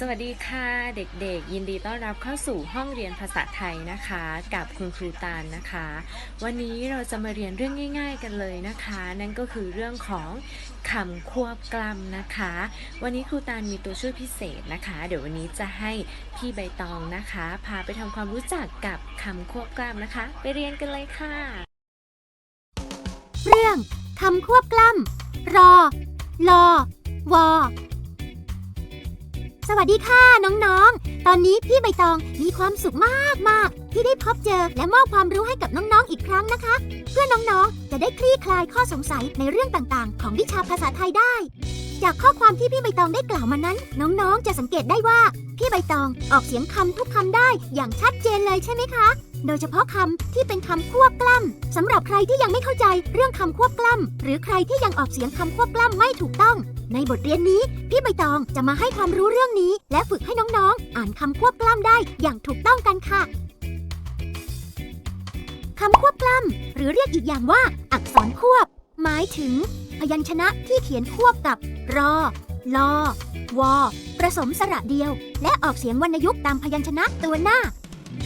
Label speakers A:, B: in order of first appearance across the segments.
A: สวัสดีค่ะเด็กๆ ยินดีต้อนรับเข้าสู่ห้องเรียนภาษาไทยนะคะ กับคุณครูตาลนะคะ วันนี้เราจะมาเรียนเรื่องง่าย ๆ กันเลยนะคะ นั่นก็คือเรื่องของคำควบกล้ำนะคะ วันนี้ครูตาลมีตัวช่วยพิเศษนะคะ เดี๋ยววันนี้จะให้พี่ใบตองนะคะ พาไปทำความรู้จักกับคำควบกล้ำนะคะ ไปเรียนกันเลยค่ะ
B: เรื่องคำควบกล้ำรอลอวอ สวัสดีค่ะน้องๆ ตอนนี้พี่ใบตองมีความสุขมากๆ ที่ได้พบเจอและมอบความรู้ให้กับน้องๆอีกครั้งนะคะ เพื่อน้องๆ จะได้คลี่คลายข้อสงสัยในเรื่องต่างๆ ของวิชาภาษาไทยได้ จากข้อความที่พี่ใบตองได้กล่าวมานั้น น้องๆ จะสังเกตได้ว่า พี่ใบตองออกเสียงคำทุกคำได้อย่างชัดเจนเลยใช่ไหมคะ โดยเฉพาะคำที่เป็นคำควบกล้ำสำหรับใครที่ยังไม่เข้าใจเรื่องคำควบกล้ำหรือใครที่ยังออกเสียงคำควบกล้ำไม่ถูกต้อง ในบทเรียนนี้ พี่ใบตองจะมาให้ความรู้เรื่องนี้ และฝึกให้น้องๆ อ่านคำควบกล้ำได้อย่างถูกต้องกันค่ะคำควบกล้ำหรือเรียกอีกอย่างว่า อักษรควบ หมายถึง พยัญชนะที่เขียนควบกับรอลอวอผสมสระเดียว และออกเสียงวรรณยุกต์ตามพยัญชนะตัวหน้า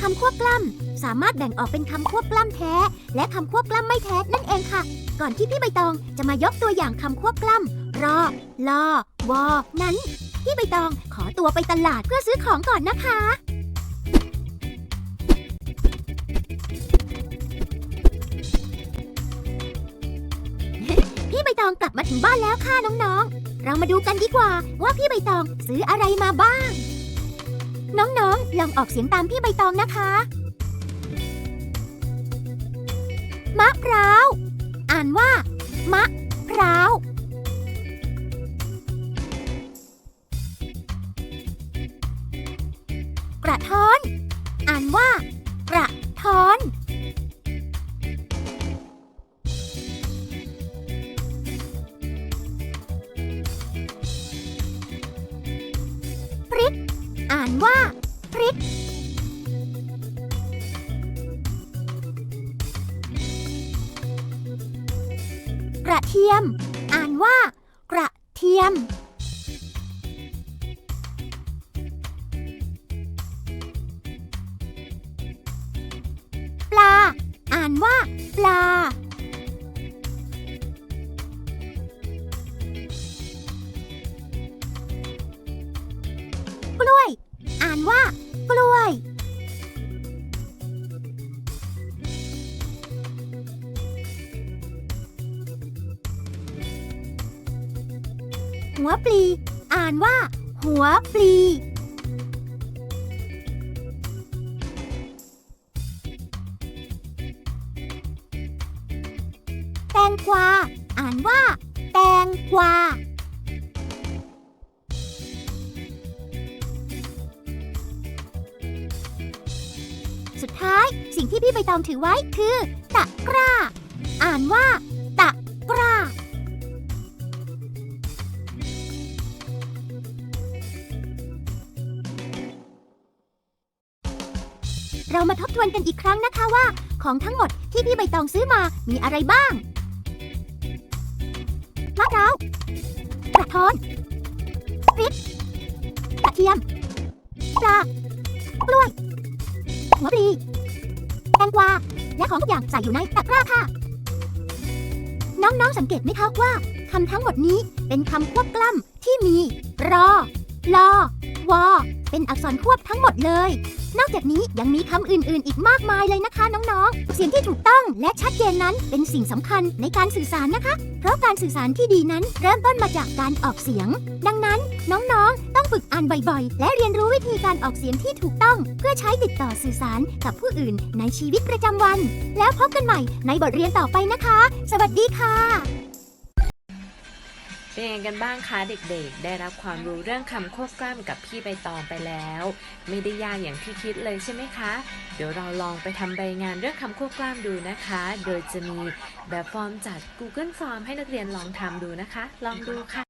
B: คำควบกล้ำสามารถแบ่งออกเป็นคำควบกล้ำแท้ และคำควบกล้ำไม่แท้นั่นเองค่ะ ก่อนที่พี่ใบตองจะมายกตัวอย่างคำควบกล้ำรอลอวอนั้น พี่ใบตองขอตัวไปตลาดเพื่อซื้อของก่อนนะคะพี่ใบตองกลับมาถึงบ้านแล้วค่ะน้องๆ เรามาดูกันดีกว่าว่าพี่ใบตองซื้ออะไรมาบ้าง น้องๆ ลองออกเสียงตามพี่ใบตองนะคะ มะพร้าว อ่านว่า มะพร้าว กระท้อน อ่านว่า กระานว่า พริก กระเทียม อ่านว่า กระเทียม ปลา อ่านว่า ปลา หัวปลี อ่านว่า หัวปลี แตงกวา อ่านว่า แตงกวาสุดท้ายสิ่งที่พี่ใบตองถือไว้คือ ตะกร้า อ่านว่า เรามาทบทวนกันอีกครั้งนะคะว่า ของทั้งหมดที่พี่ใบตองซื้อมามีอะไรบ้างมะพร้าวกระท้อนพริกกระเทียมปลากล้วยหัวปลีแตงกวาและของทุกอย่างใส่อยู่ในตะกร้าค่ะ น้องๆสังเกตไหมคะว่าคำทั้งหมดนี้เป็นคำควบกล้ำที่มีรอ ลอวอเป็นอักษรควบทั้งหมดเลย นอกจากนี้ยังมีคำอื่นๆ อีกมากมายเลยนะคะน้องๆ เสียงที่ถูกต้องและชัดเจนนั้นเป็นสิ่งสำคัญในการสื่อสารนะคะ เพราะการสื่อสารที่ดีนั้นเริ่มต้นมาจากการออกเสียง ดังนั้นน้องๆ ต้องฝึกอ่านบ่อยๆ และเรียนรู้วิธีการออกเสียงที่ถูกต้อง เพื่อใช้ติดต่อสื่อสารกับผู้อื่นในชีวิตประจำวัน แล้วพบกันใหม่ในบทเรียนต่อไปนะคะ สวัสดีค่ะ
A: เป็นยังไงกันบ้างคะเด็กๆ ได้รับความรู้เรื่องคำควบกล้ำกับพี่ใบตองไปแล้ว ไม่ได้ยากอย่างที่คิดเลยใช่ไหมคะ เดี๋ยวเราลองไปทำใบงานเรื่องคำควบกล้ำดูนะคะ โดยจะมีแบบฟอร์มจาก Google Form ให้นักเรียนลองทำดูนะคะ ลองดูค่ะ